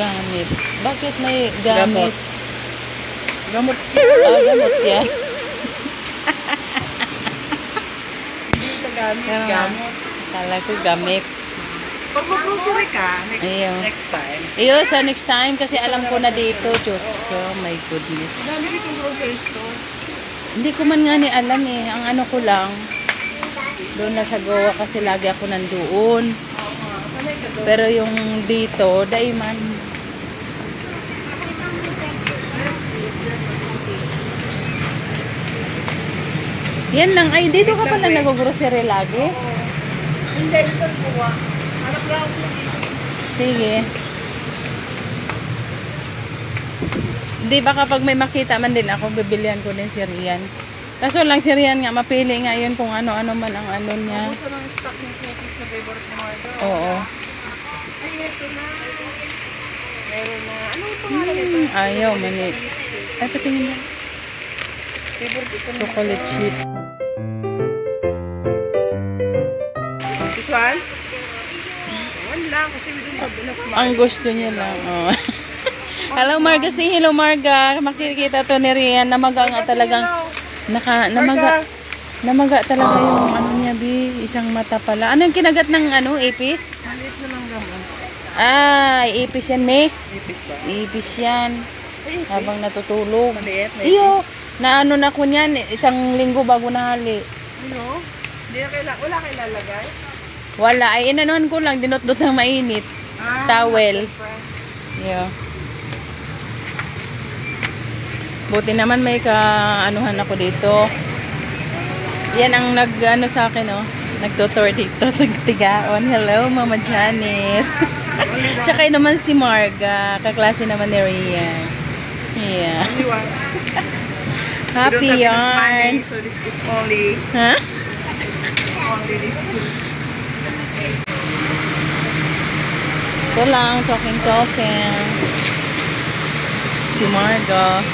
Gamit. Bakit may gamit? Gamot. Ah, gamot yan. Hindi ito gamit. Nga. Gamot. Kala ko gamit. Pag mag-grocery ka, next, Ayun. next time. Iyo, sa next time, kasi alam ko na dito, Diyos ko, my goodness. Dami ditong grocery store. Hindi ko man nga ni alam eh. Ang ano ko lang, doon na sa Goa kasi lagi ako nandoon. Ka. Pero yung dito, daiman. Yan lang. Ay, dito ka pala nag-grocery lagi? Hindi, ito buwa. Hanap lang ako dito. Sige. Hindi ba kapag may makita man din ako, bibilihan ko din si Rian. Kaso lang si Rian nga, mapili nga yun kung ano-ano man ang ano niya. Gusto ng stock ng cookies na favorite mo Marga. Oo. Ay, ito na. Meron na. Ano ito nga ito? Hmm, ayaw, mani. Ay, patingin mo. Favorite ito na. Chocolate chip. Lang kasi enough money. Ang gusto niya lang. Oh. hello Marga, si hello Marga. Makikita to ni Rian. Namaga nga talagang naka namaga namaga talaga yung ano niya bi, isang mata pala. Ano yung kinagat ng ano, ipis? Maliit na lang gamon. Ay, ipis yan, me. Ipis ba? Ipis yan. Ipis. Habang natutulog. Maliit na Iyo, na ano na ko niyan, isang linggo bago nahali. Ano? Hindi na kaila, wala kayo lalagay? Wala, ay inanuhan ko lang, dinot-dot ng mainit. Ah, Towel. Iyo. Buti naman may ka anuhan ako dito. Yan ang nag ano sa akin oh. Nagtutour dito sa Tigaon. Hello, Mama Janice. Tsaka yun naman si Marga. Kaklase naman ni Rian. Yeah. Happy yarn. money, So this is only, Ha? only this. Ito lang, talking talking. Si Marga.